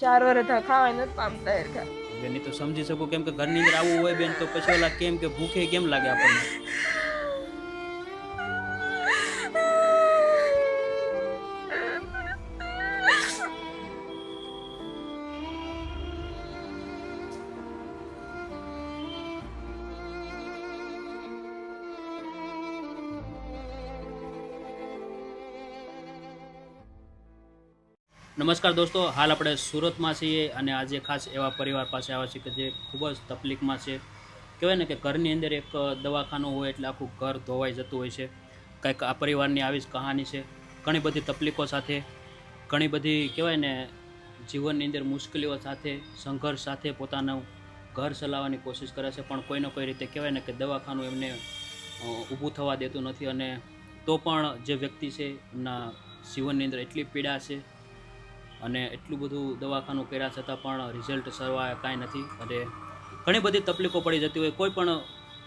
ચાર વર્ષ થા ખાવાય નથી પામતા હરખા બેન તો સમજી શકું કેમ કે ઘરની અંદર આવું હોય બેન, તો પછી ઓલા કેમ કે ભૂખે કેમ લાગે આપણને? નમસ્કાર દોસ્તો, હાલ આપણે સુરતમાં છીએ અને આજે ખાસ એવા પરિવાર પાસે આવ્યા છીએ કે જે ખૂબ જ તકલીફમાં છે. કહેવાય ને કે ઘરની અંદર એક દવાખાનું હોય એટલે આખું ઘર ધોવાઈ જતું હોય છે. કંઈક આ પરિવારની આવી જ કહાની છે. ઘણી બધી તકલીફો સાથે, ઘણી બધી કહેવાય ને જીવનની અંદર મુશ્કેલીઓ સાથે, સંઘર્ષ સાથે પોતાનું ઘર ચલાવવાની કોશિશ કરે છે. પણ કોઈને કોઈ રીતે કહેવાય ને કે દવાખાનું એમને ઊભું થવા દેતું નથી અને તો પણ જે વ્યક્તિ છે એમના જીવનની અંદર એટલી પીડા છે અને એટલું બધું દવાખાનું કર્યા છતાં પણ રિઝલ્ટ સરવા કાંઈ નથી. અને ઘણી બધી તકલીફો પડી જતી હોય. કોઈ પણ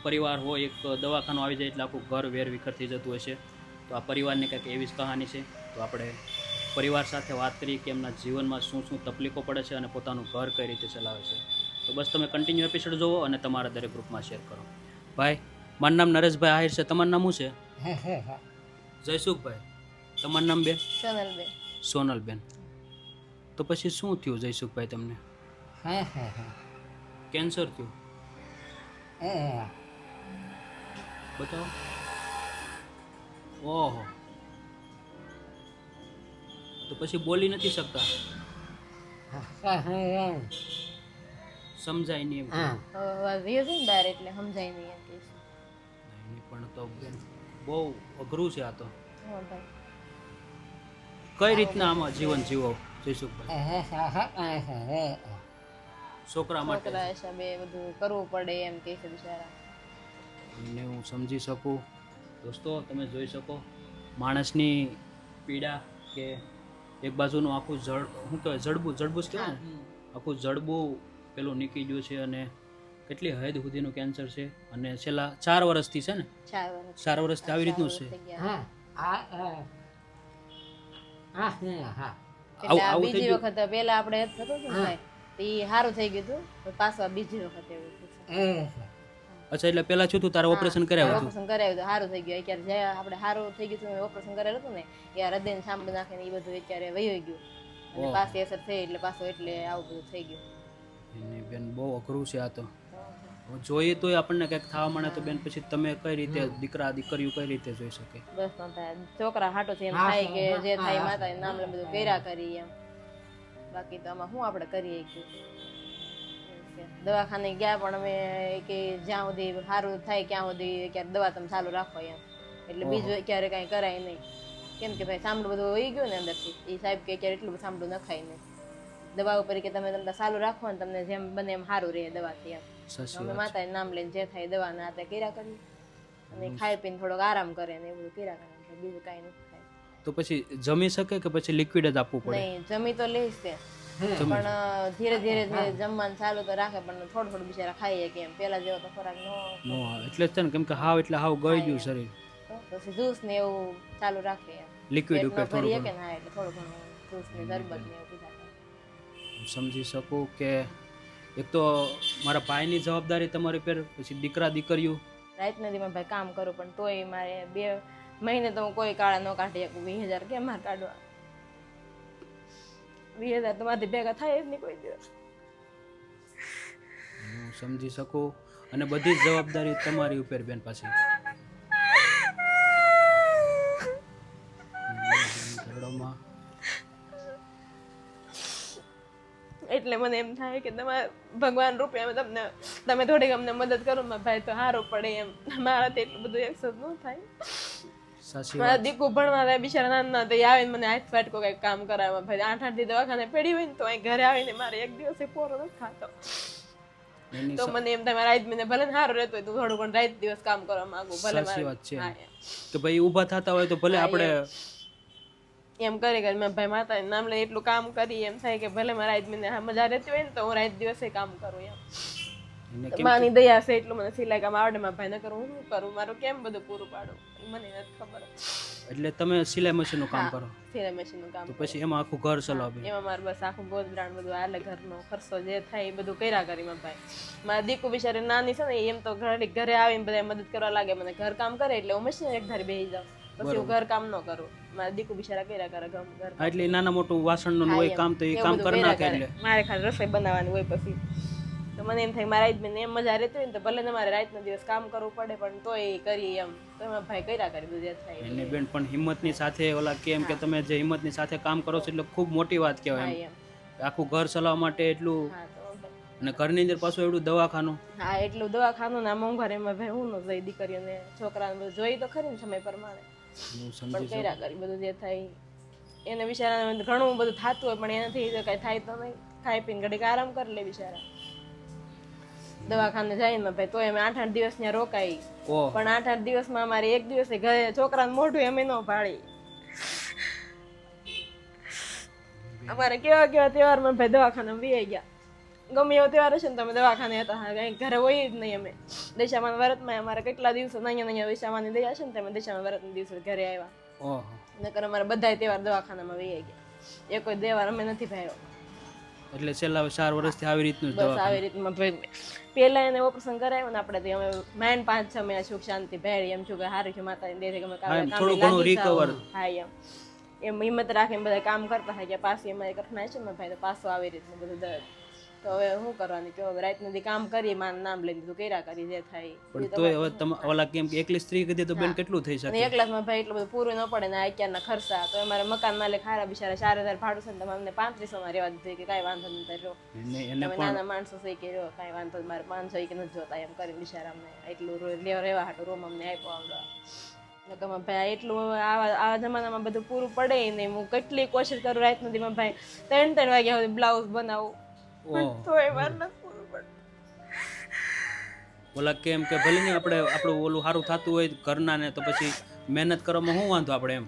પરિવાર હોય એક દવાખાનું આવી જાય એટલે આખું ઘર વેર વિખર થઈ જતું હોય છે. તો આ પરિવારની કંઈક એવી જ કહાની છે. તો આપણે પરિવાર સાથે વાત કરીએ કે એમના જીવનમાં શું શું તકલીફો પડે છે અને પોતાનું ઘર કઈ રીતે ચલાવે છે. તો બસ તમે કન્ટિન્યુ એપિસોડ જોવો અને તમારા દરેક ગ્રુપમાં શેર કરો. ભાઈ મારું નામ નરેશભાઈ આહિર છે. તમારું નામ શું છે? જયસુખભાઈ. તમારું નામ બેન સોનલબેન. સોનલબેન. તો પછી શું થયું જયસુખભાઈ તમને? કેન્સર થયું. બતાવો. ઓહો. તો પછી બોલી નથી શકતા? સમજાય નહીં બહાર એટલે સમજાય નહીં પણ તો બહુ અઘરું છે આ તો. હા ભાઈ. કઈ રીતના આમાં જીવન જીવો જયસુખભાઈ? છોકરા માટે હિસાબે બધું કરવું પડે એમ કે છે બિચારા. ને હું સમજી શકું. દોસ્તો તમે જોઈ શકો માણસની પીડા કે એક બાજુનું આખું જડ શું કહેવાય જડબું જડબું જ કહેવાય ને? આખું જડબું પેલું નીકળી ગયું છે અને કેટલી હદ સુધીનું કેન્સર છે અને છેલ્લા ચાર વર્ષથી છે ને? ચાર વર્ષથી. આવી રીતનું છે. થઈ આવું બીજી વખત પેલા આપણે થતું હતું ને સારું થઈ ગયું હતું પણ બીજી વખત એવું અચ્છા એટલે પેલા શું તારે ઓપરેશન કરાવ્યું હતું? ઓપરેશન કરાવ્યું હતું સારું થઈ ગયું. અત્યારે જે આપણે સારું થઈ ગયું હતું ઓપરેશન કરેલું હતું ને એ હૃદય સાંભળી નાખે ને એ બધું અત્યારે વહી ગયું. અને પાછી અસર થઈ એટલે પાછું એટલે આવું બધું થઈ ગયું. એની બેન બહુ અઘરું છે આ તો. જોઈએ તોય આપણને કંઈક થવા મળે તો બેન પછી તમે કઈ રીતે દીકરા દીકરીઓ કઈ રીતે જોઈ શકે? બસ છોકરા હાટો છે એમ થાય કે જે થાય માતા નામ લે બધું કર્યા કરી એમ. બાકી તો આમાં શું આપણે કરીએ કે? દવાખાને ગયા પણ અમે કે જ્યાં સુધી સારું થાય ક્યાં સુધી ક્યારે દવા તમે ચાલુ રાખો એમ. એટલે બીજું ક્યારે કાંઈ કરાય નહીં. કેમ કે ભાઈ સાંભળું બધું વહી ગયું ને અંદરથી. એ સાહેબ કે ક્યારે એટલું બધું સાંભળું નખાય નહીં. દવા ઉપર કે તમે તમને સારું રાખો ને તમને જેમ બને એમ સારું રહે દવાથી એમ. અમે વાત. નામ લઈને જે થાય દવા ના તે કર્યા કરીએ. અને ખાઈ પીને થોડોક આરામ કરે ને એવું કર્યા કરે બીજું કાંઈ નથી થાય. તો પછી જમી શકે કે પછી લિક્વિડ જ આપવું પડે? નહીં જમી તો લઈશ તે પણ ધીરે ધીરે ધીરે જમવાનું ચાલુ તો રાખે પણ થોડું થોડું બિચારા ખાઈએ કેમ. પેલા જેવો તો ખોરાક નો નો એટલે જ છે ને કેમ કે હાવ એટલે હાવ ગઈ ગયું શરીર. પછી જ્યુસ ને એવું ચાલુ રાખે લિક્વિડ ઉપર થોડું કે ના એટલે થોડું ઘણું જ્યુસ ને શરબત ને એવું પીધા સમજી શકું કે એક તો મારા ભાઈની જવાબદારી તમારી પર પછી દીકરા દીકરીઓ. રાત નથી મેં ભાઈ કામ કરું પણ તોય મારે બે મહિને તો હું કોઈ કાળા ન કાઢી શકું. વીસ હજાર કેમ મારે કાઢવા? વીસ હજાર તમારાથી ભેગા થાય જ નહીં કોઈ દિવસ. હું સમજી શકું અને બધી જ જવાબદારી તમારી ઉપર બેન પાછી. એટલે મને એમ થાય કે તમે ભગવાન રૂપે અમે તમને તમે થોડીક અમને મદદ કરો મારા ભાઈ તો સારું પડે એમ. મારાથી એટલું બધું એક્સેસ ન થાય. મારા દીકુ ભણવા જાય બિચારા નાના તો આવે મને હાથ ફાટકો કંઈક કામ કરાવે ભાઈ આઠ આઠ દી દવાખાને પડી હોય ને તો અહીં ઘરે આવીને મારે એક દિવસે પોરો નથી ખાતો. તો મને એમ થાય મારા રાત મને ભલે સારું રહેતો હોય તો થોડું પણ રાત દિવસ કામ કરવા માંગુ ભલે વાત છે. તો ભાઈ ઊભા થતા હોય તો ભલે આપણે એમ કરી કરી મેં ભાઈ માતા નામ લઈ એટલું કામ કરી એમ થાય કે ભલે મારા આજ મને મજા રહેતી હોય ને તો હું રાત દિવસે કામ કરું એમ. માની દયા છે એટલું મને સિલાઈ કામ આવડે મારા ભાઈને કરું હું શું કરું? મારું કેમ બધું પૂરું પાડું? મને નથી ખબર. એટલે તમે સિલાઈ મશીનનું કામ કરો? સિલાઈ મશીનનું કામ પછી એમાં આખું ઘર ચલાવે એમાં મારે બસ આખું બોધ બ્રાન્ડ બધું ઘર ઘરનો ખર્ચો જે થાય એ બધું કર્યા કરી મારા ભાઈ. મારા દીકુ બિચારી નાની છે ને એમ તો ઘરે ઘરે આવીને બધા મદદ કરવા લાગે. મને ઘર કામ કરે એટલે હું મશીન એક ધારી બેસી જાઉં. પછી હું ઘર કામ ન કરું. મારા દીકુ બિચારા કર્યા કરે ઘર ઘર એટલે નાના મોટું વાસણનું હોય કામ તો એ કામ કરી નાખે. એટલે. મારે ખાલી રસોઈ બનાવવાની હોય પછી. તો મને એમ થાય મારા બેન એમ મજા રહેતી હોય ને તો ભલે ને મારે રાતનો દિવસ કામ કરવું પડે પણ તોય કરી એમ. તો એમાં ભાઈ કર્યા કરી બધું થાય એને બેન પણ હિંમતની સાથે ઓલા કેમ કે તમે જે હિંમતની સાથે કામ કરો છો એટલે ખૂબ મોટી વાત કહેવાય એમ. આખું ઘર ચલાવવા માટે એટલું અને ઘરની અંદર પાછું એટલું દવાખાનું. હા એટલું દવાખાનું ના એમાં ભાઈ હું ન જઈ દીકરીઓને છોકરાને જોઈ તો ખરી ને સમય પ્રમાણે. પણ કર્યા કરી બધું જે થાય એને બિચારાને ઘણું બધું થતું હોય પણ એનાથી તો કઈ થાય તો નહીં. ખાઈ પીને ઘડીક આરામ કરી લે બિચારા. દવાખાને જાય ને ભાઈ તો એમ આઠ આઠ દિવસ ત્યાં રોકાઈ. પણ આઠ આઠ દિવસમાં અમારે એક દિવસે ઘરે છોકરાને મોઢું એમ ન ભાળી. અમારે કેવા કેવા તહેવારમાં ભાઈ દવાખાને વી ગયા. ગમે એવો તહેવાર હશે ને તમે દવાખાને હતા હા કંઈ ઘરે હોય જ નહીં અમે. દશામાન વ્રતમાં અમારે કેટલા દિવસો નઅહીંયા નઅહીંયા દશામાની દયા છે ને તમે દશામાન વ્રતના દિવસે ઘરે આવ્યા. નકર અમારે બધા તહેવાર દવાખાનામાં વહી ગયા. એ કોઈ તહેવાર અમે નથી ભાવ્યો એટલે છેલ્લા ચાર વર્ષથી આવી રીતનું જ બસ આવી રીતમાં ભાઈ પેલા એને ઓપરેશન કરાવ્યું ને આપણે અમે માઇન્ડ પાંચ છ મહિના સુખ શાંતિ ભેળી એમ છું કે હારું છે માતાની દે કે અમે હા, એમ થોડું ઘણું રિકવર. હા એમ. એમ હિંમત રાખીને બધા કામ કરતા હોય કે પાછી અમારી કઠણાય છે ને ભાઈ તો પાછો આવી રીતનું બધું દર્દ તો હવે શું કરવાની? કે હવે રાત નથી કામ કરીએ માન નામ લઈને બધું કર્યા કરી જે થાય. પણ તો હવે તમે ઓલા કેમ કે એકલી સ્ત્રી કીધી તો બેન કેટલું થઈ શકે? એકલાસમાં ભાઈ એટલું બધું પૂરું ન પડે ને અત્યારના ખર્ચા. તો અમારે મકાન માલિક હારા બિચારા ચાર હજાર ભાડું છે ને તમે અમને પાંત્રીસો માં રહેવા દીધું કે કાંઈ વાંધો નહીં રહ્યો. તમે નાના માણસો છે કે રહ્યો કાંઈ વાંધો મારે પાંચસો કે નથી જોતા એમ કરીને બિચારા અમને એટલું રહેવા હાટું રૂમ અમને આપ્યો આવડો. ભાઈ એટલું આવા આવા જમાનામાં બધું પૂરું પડે નહીં. હું કેટલી કોશિશ કરું રાત નથી ભાઈ ત્રણ ત્રણ વાગ્યા સુધી બ્લાઉઝ બનાવું. ઓલા કેમ કે ભલે ને આપણે આપણું ઓલું સારું થતું હોય ઘરના ને તો પછી મહેનત કરવામાં શું વાંધો આપણે એમ?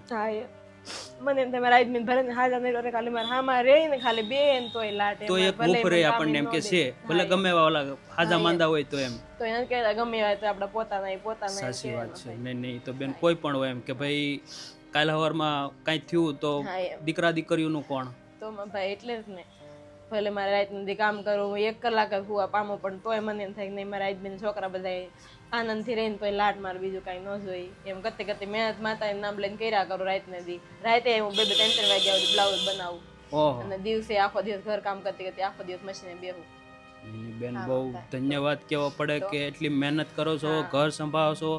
મને એમ થાય મારા આદમી ભલે ને હાજર નહીં કરે ખાલી મારા હામાં રે ને ખાલી બે એમ તો એ લાટે તો એક ભૂખ રે આપણને એમ કે છે ભલે ગમે એવા ઓલા હાજા માંદા હોય તો એમ. તો એને કે ગમે એવા તો આપણા પોતાના પોતાના સાચી વાત છે. નહીં નહીં તો બેન કોઈ પણ હોય એમ કે ભાઈ કાલ સવારમાં કાંઈ થયું તો દીકરા દીકરીઓનું કોણ? તો ભાઈ એટલે જ ને. ભલે મારે રાત નથી કામ કરવું હું એક કલાક જ હુવા પામો પણ તોય મને એમ થાય કે નહીં મારા આજ છોકરા બધા આનંદથી રહીને પછી લાટ મારે બીજું કાંઈ ન જોઈ એમ કરતે કરતી મહેનત માતા નામ લઈને કર્યા કરું રાત દી. રાતે હું બે બે ત્રણ ત્રણ વાગ્યા બ્લાઉઝ બનાવું. અને દિવસે આખો દિવસ ઘર કામ કરતી કરતી આખો દિવસ મશીને બેહું. બેન બહુ ધન્યવાદ કહેવો પડે કે એટલી મહેનત કરો છો ઘર સંભાળો છો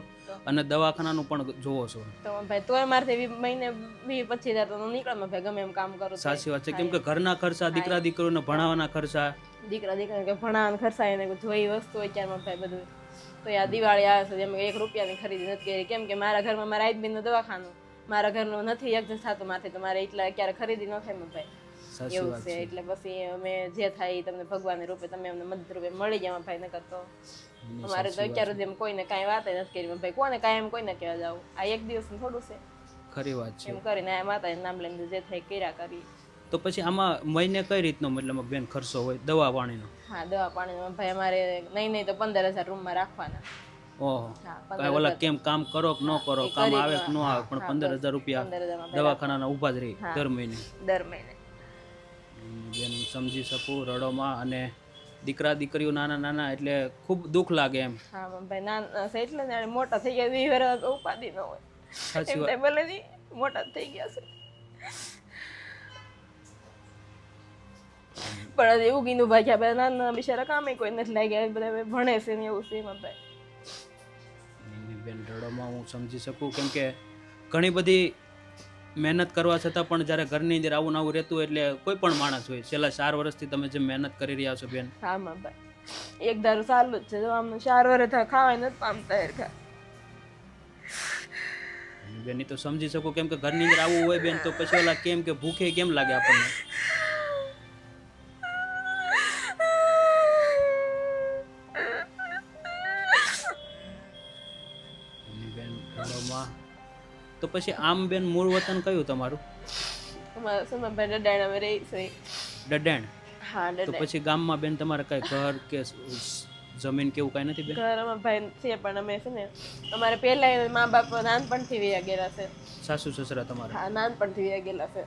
અને દવાખાનાનું પણ જોવો છો. તો ભાઈ તોય મારથી એવી મહિને બી પચીસ હજાર તો નીકળે માં ભાઈ ગમે એમ કામ કરો સાચી વાત છે. કેમ કે ઘરના ખર્ચા દીકરા દીકરીઓને ભણાવવાના ખર્ચા. દીકરા દીકરા કે ભણાવવાના ખર્ચા એને જોઈ વસ્તુ હોય ત્યારમાં ભાઈ બધું. તો આ દિવાળી આવે છે જેમ એક રૂપિયાની ખરીદી નથી કરી. કેમ કે મારા ઘરમાં મારા આઈબીનનું દવાખાનું મારા ઘરનું નથી એડજસ્ટ થતું માથે તો મારે એટલા ક્યારે ખરીદી ન થાય ભાઈ. સાચી એવું વાત છે એટલે પછી અમે જે થાય તમને ભગવાન રૂપે તમે અમને મદદ રૂપે મળી ગયા ભાઈ નકર તો અમારે તો અત્યાર સુધી એમ કોઈને કાંઈ વાત નથી કરી ભાઈ કોને કાંઈ એમ કોઈને કહેવા જાવ. આ એક દિવસ થોડું છે. ખરી વાત છે. એમ કરીને આ માતાનું નામ લઈને જે થાય કર્યા કરી. તો પછી આમાં મહિને કઈ રીતનો મતલબ બેન ખર્ચો હોય? દવા પાણીનો? હા દવા પાણી ભાઈ અમારે નહીં નહીં તો પંદર હજાર રૂમમાં રાખવાના. ઓહો. હા કાંઈ ઓલા કેમ કામ કરો કે ન કરો? કામ આવે કે ન આવે પણ પંદર હજાર રૂપિયા દવાખાના હજારમાં દવાખાનાના ઊભા જ રહી દર મહિને. દર મહિને. સમજી શકું રડોમાં અને દીકરા દીકરીઓ નાના નાના એટલે ખૂબ દુઃખ લાગે એમ. હા ભાઈ નાના એટલે ને મોટા થઈ ગયા વીસ વર્ષ ઉપાધિ ન હોય. સાચી વાત. ભલે મોટા થઈ ગયા છે. પણ એવું કીધું ભાઈ કે બધા નાના બિચારા કામે કોઈ નથી લાગ્યા બધા ભણે છે ને એવું છે એમાં ભાઈ. બેન રડોમાં હું સમજી શકું કેમ કે ઘણી બધી મહેનત કરવા છતાં પણ જ્યારે ઘરની અંદર આવું ને આવું રહેતું એટલે કોઈ પણ માણસ હોય. છેલ્લા ચાર વર્ષથી તમે જે મહેનત કરી રહ્યા છો બેન. હા માં ભાઈ એક દારૂ સારું જ છે. જો આમ ચાર વર્ષ ખાવાય નથી પામતા તૈયાર ખા બેન તો સમજી શકું કેમ કે ઘરની અંદર આવું હોય બેન તો પછી ઓલા કેમ કે ભૂખે કેમ લાગે આપણને? તો પછી આમ બેન મૂળ વતન કયું તમારું? અમારા સુમાભાઈ દડાણ અમે રહી છે. ડડેણ? હા તો પછી ગામમાં બેન તમારે કઈ ઘર કે જમીન કેવું કઈ નથી બેન? ઘર ભાઈ છે પણ અમે છે ને અમારે પહેલા મા બાપ નાનપણથી વયા ગયેલા છે. સાસુ સસરા તમારા? હા નાનપણથી વહી ગયેલા છે.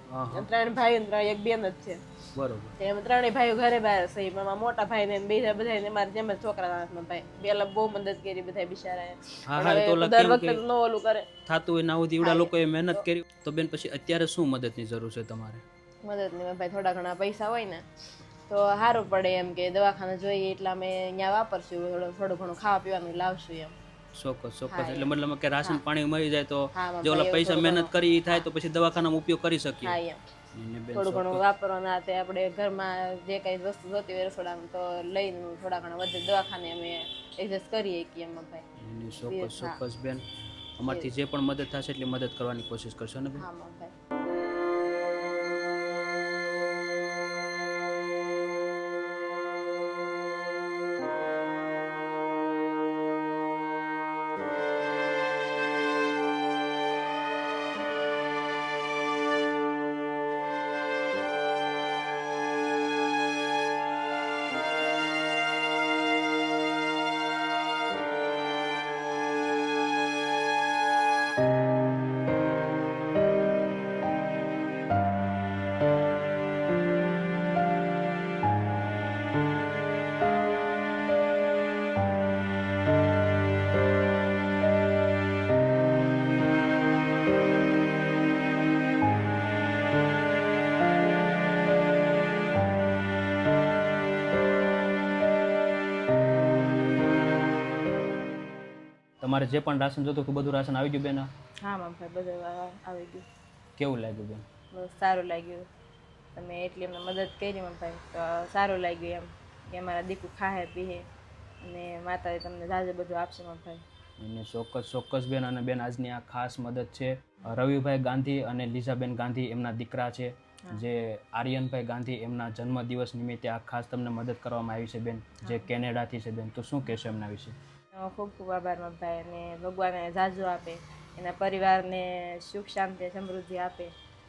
ત્રણ ભાઈ અને ત્રણ એક બેન જ છે. બરોબર. એમ ત્રણેય ભાઈઓ ઘરે બહાર છે. મારા મોટા ભાઈ ને બીજા બધા મારા જેમ જ છોકરા નાના ભાઈ. પેલા બહુ મદદ કરી બધા બિચારા હા હા તો દર વખતે નો ઓલું કરે. થાતું હોય ના હોય એવડા લોકોએ મહેનત કરી. તો બેન પછી અત્યારે શું મદદની જરૂર છે તમારે? મદદની ભાઈ થોડા ઘણા પૈસા હોય ને તો સારું પડે એમ કે દવાખાને જોઈએ એટલે અમે અહીંયા વાપરશું થોડું થોડું ઘણું ખાવા પીવાનું લાવશું એમ. ચોક્કસ ચોક્કસ. એટલે મતલબ કે રાશન પાણી મળી જાય તો જો ઓલા પૈસા મહેનત કરી થાય તો પછી દવાખાનામાં ઉપયોગ કરી શકીએ. થોડું ઘણું વાપરવાના તે આપણે ઘરમાં જે કઈ વસ્તુ જોતી હોય રસોડામાં તો લઈને થોડા ઘણા વધે દવાખાને અમે એડજસ્ટ કરીએ કે એમાં ભાઈ. ચોક્કસ ચોક્કસ બેન. અમારથી જે પણ મદદ થશે એટલી મદદ કરવાની કોશિશ કરશો ને બેન? હા ભાઈ. તમારે જે પણ રાશન જોતું હતું બધું રાશન આવી ગયું બેન? હા માં ભાઈ બધું આવી ગયું. કેવું લાગ્યું બેન? સારું લાગ્યું. તમે એટલી અમને મદદ કરી માં ભાઈ. તો સારું લાગ્યું એમ કે અમારા દીકુ ખાહે પીહે અને માતાએ તમને જાજે બધું આપશે માં ભાઈ. એને ચોક્કસ ચોક્કસ બેન. અને બેન આજની આ ખાસ મદદ છે. રવિભાઈ ગાંધી અને લીઝાબેન ગાંધી એમના દીકરા છે. જે આર્યનભાઈ ગાંધી એમના જન્મદિવસ નિમિત્તે આ ખાસ તમને મદદ કરવામાં આવી છે બેન. જે કેનેડાથી છે બેન. તો શું કહેશો એમના વિશે? ખૂબ ખૂબ આભારમાં ભાઈ અને ભગવાને જાજુ આપે એના પરિવારને સુખ શાંતિ સમૃદ્ધિ આપે.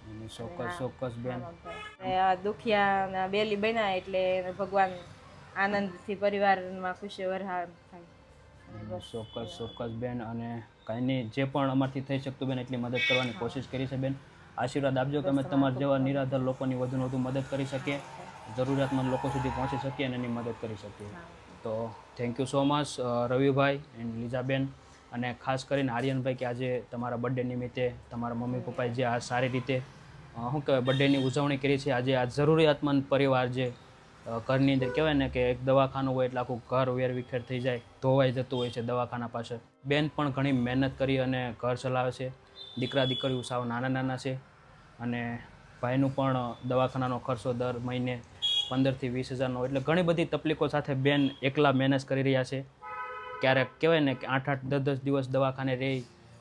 અને ચોક્કસ ચોક્કસ બેન. દુખિયા બેલી બન્યા એટલે ભગવાન આનંદથી પરિવારમાં ખુશી વરહાર થાય. ચોક્કસ ચોક્કસ બેન અને કાંઈ નહીં જે પણ અમારથી થઈ શકતું બેન એટલી મદદ કરવાની કોશિશ કરી છે બેન. આશીર્વાદ આપજો કે અમે તમારા જેવા નિરાધાર લોકોની વધુને વધુ મદદ કરી શકીએ. જરૂરિયાતમંદ લોકો સુધી પહોંચી શકીએ અને એની મદદ કરી શકીએ. તો thank you so much Ravibhai and Lijaben અને ખાસ કરીને આર્યનભાઈ કે આજે તમારા બર્થડે નિમિત્તે તમારા મમ્મી પપ્પાએ જે આ સારી રીતે શું કહેવાય બર્થડેની ઉજવણી કરી છે. આજે આ જરૂરિયાતમંદ પરિવાર જે ઘરની અંદર કહેવાય ને કે એક દવાખાનું હોય એટલે આખું ઘર વેરવિખેર થઈ જાય, ધોવાઈ જતું હોય છે દવાખાના પાછળ. બેન પણ ઘણી મહેનત કરી અને ઘર ચલાવે છે. દીકરા દીકરીઓ સાવ નાના નાના છે. અને ભાઈનું પણ દવાખાનાનો ખર્ચો દર મહિને પંદરથી વીસ હજારનો. એટલે ઘણી બધી તકલીફો સાથે બેન એકલા મેનેજ કરી રહ્યા છે. ક્યારેક કહેવાય ને કે આઠ આઠ દસ દસ દિવસ દવાખાને રહે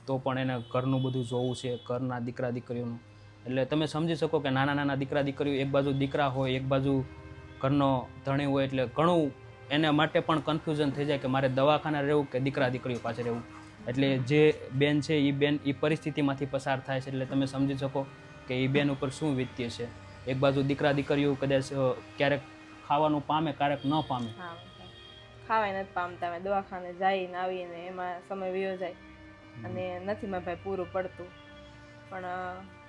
તો પણ એને ઘરનું બધું જોવું છે, ઘરના દીકરા દીકરીઓનું. એટલે તમે સમજી શકો કે નાના નાના દીકરા દીકરીઓ એક બાજુ દીકરા હોય, એક બાજુ ઘરનો ધણી હોય, એટલે ઘણું એના માટે પણ કન્ફ્યુઝન થઈ જાય કે મારે દવાખાને રહેવું કે દીકરા દીકરીઓ પાસે રહેવું. એટલે જે બેન છે એ બેન એ પરિસ્થિતિમાંથી પસાર થાય છે. એટલે તમે સમજી શકો કે એ બેન ઉપર શું વીત્ય છે. એક બાજુ દીકરા દીકરીઓ કદાચ ક્યારેક ખાવાનું પામે ક્યારેક ન પામે. હા ખાવાય નથી પામતા અમે દવાખાને જઈને આવીને એમાં સમય વયો જાય. અને નથી મારા ભાઈ પૂરું પડતું. પણ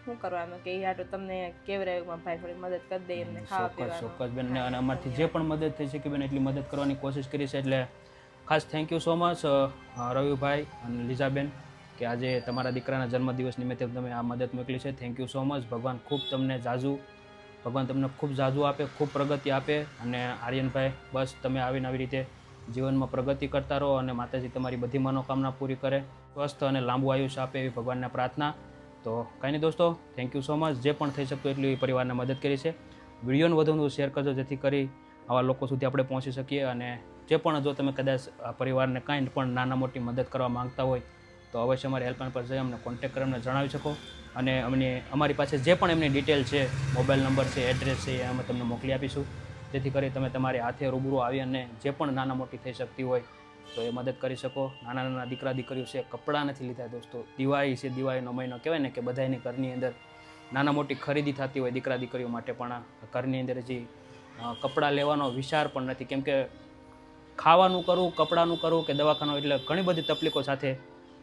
શું કરવાનું કે આટલું તમને કેવરાયું મારા ભાઈ થોડી મદદ કરી દે એમને ખાવા પીવાનું. ચોક્કસ બેન અને અમારથી જે પણ મદદ થઈ શકે બેન એટલી મદદ કરવાની કોશિશ કરી છે એટલે ખાસ થેન્ક યુ સો મચ રવિભાઈ અને લીઝાબેન કે આજે તમારા દીકરાના જન્મદિવસ નિમિત્તે તમે આ મદદ મોકલી છે. થેન્ક યુ સો મચ ભગવાન ખૂબ તમને જાજુ ભગવાન તમને ખૂબ જાજુ આપે, ખૂબ પ્રગતિ આપે અને આર્યનભાઈ, બસ તમે આવીને આવી રીતે જીવનમાં પ્રગતિ કરતા રહો અને માતાજી તમારી બધી મનોકામના પૂરી કરે, સ્વસ્થ અને લાંબુ આયુષ્ય આપે એવી ભગવાનને પ્રાર્થના. તો કાંઈ નહીં દોસ્તો થેન્ક યુ સો મચ જે પણ થઈ શકતું એટલી પરિવારને મદદ કરી છે. વિડીયોને વધુ વધુ શેર કરજો, જેથી કરી આવા લોકો સુધી આપણે પહોંચી શકીએ અને જે પણ જો તમે કદાચ પરિવારને કાંઈ પણ નાના મોટી મદદ કરવા માંગતા હોય, તો અવશ્ય અમારી હેલ્પલાઇન પર જઈ અમને કોન્ટેક્ટ કરી અમને જણાવી શકો. અને અમને, અમારી પાસે જે પણ એમની ડિટેલ છે મોબાઈલ નંબર છે એડ્રેસ છે, એ અમે તમને મોકલી આપીશું. જેથી કરી તમે તમારી હાથે રૂબરૂ આવી અને જે પણ નાના મોટી થઈ શકતી હોય, તો એ મદદ કરી શકો. નાના નાના દીકરા દીકરીઓ છે, કપડાં નથી લીધા દોસ્તો. દિવાળી છે, દિવાળીનો મહિનો કહેવાય ને કે બધાની ઘરની અંદર નાના મોટી ખરીદી થતી હોય દીકરા દીકરીઓ માટે પણ ઘરની અંદર હજી કપડાં લેવાનો વિચાર પણ નથી. કેમ કે ખાવાનું કરવું કપડાનું કરવું કે દવાખાનું, એટલે ઘણી બધી તકલીફો સાથે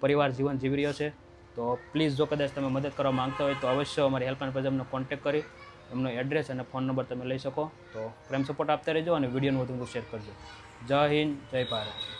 પરિવાર જીવન જીવી રહ્યો છે. તો પ્લીઝ જો કદાચ તમે મદદ કરવા માંગતા હોય તો અવશ્ય અમારી હેલ્પલાઇન પર અમને કોન્ટેક્ટ કરી, એમનો એડ્રેસ અને ફોન નંબર તમે લઈ શકો. તો પ્રેમ સપોર્ટ આપતા રહેજો અને વિડીયોનું વધુ વધુ શેર કરજો. જય હિન્દ, જય ભારત.